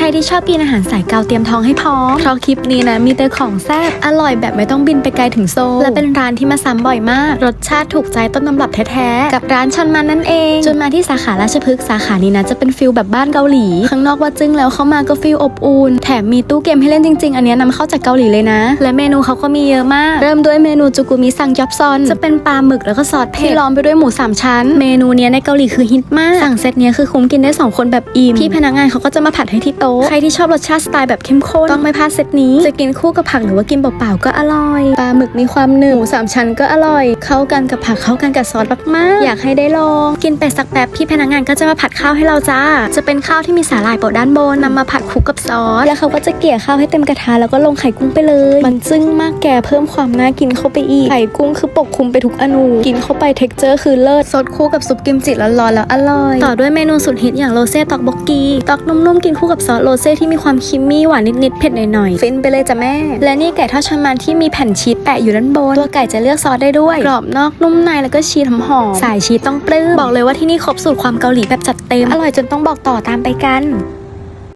ใครที่ชอบกินอาหารสายเกาเตรียมท้องให้พร้อมเพราะคลิปนี้นะมีแต่ของแซ่บอร่อยแบบไม่ต้องบินไปไกลถึงโซลและเป็นร้านที่มาซ้ำบ่อยมาก รสชาติถูกใจต้นตำรับแท้ๆกับร้านชอนมันนั่นเองจนมาที่สาขาราชพฤกษ์สาขานี้นะจะเป็นฟิลแบบบ้านเกาหลี ข้างนอกว่าจึ้งแล้วเข้ามาก็ฟิลอบอุ่นแถมมีตู้เกมให้เล่นจริง ๆ อันนี้ยนำเข้าจากเกาหลีเลยนะ และเมนูเขาก็มีเยอะมาก เริ่มด้วยเมนูจูกุมิซังยอบซอนจะเป็นปลาหมึกแล้วก็ซอสเผ็ดล้อมไปด้วยหมูสามชั้น เมนูเนี้ยในเกาหลีคือฮิตมากสั่งเซตเนี้ยคือคุ้มกินได้สองคนแบบอิ่มพี่พนักงานเขาก็จะมาผัดให้ที่โต๊ะ ใครที่ชอบรสชาติสไตล์แบบเข้มข้นต้องไม่พลาดเซตนี้ จะกินคู่กับผักหรือว่ากินเปล่าๆก็อร่อย ปลาหมึกมีความหนึบหมูสามชั้นก็อร่อย เข้ากันกับผักเข้ากันกับซอสมากๆ อยากให้ได้ลอง กินไปสักแป๊บพี่พนักงานก็จะมาผัดข้าวให้เราจ้า จะเป็นข้าวที่มีสาหร่ายโปะด้านบนนำมาผัดคลุกกับซอส แล้วเขาก็จะเกี่ยข้าวให้เต็มกระทะแล้วก็ลงไข่กุ้งไปเลย มันจึ้งมากแกเพิ่มความน่ากินเข้าไปอีก ไข่กุ้งคือปกคลุมไปทุกอนู กินเข้าไปเท็กเจอร์คือเลิศ สดคู่กับซุปกิมจิร้อนๆแล้วอร่อย ต่อด้วยเมนูสุดฮิตอย่างโรเซ่ตอกบกกี ตอกนุ่มๆกินคู่กับซอสโรเซ่ที่มีความคิมมี่หวานนิดๆเผ็ดหน่อยๆฟินไปเลยจ้ะแม่ และนี่ไก่ทอดชามันที่มีแผ่นชีสแปะอยู่ด้านบน ตัวไก่จะเลือกซอสได้ด้วย กรอบนอกนุ่มในแล้วก็ชีสหอมๆสายชีสต้องปลื้มบอกเลยว่าที่นี่ครบสูตรความเกาหลีแบบจัดเต็มอร่อยจนต้องบอกต่อตามไปกัน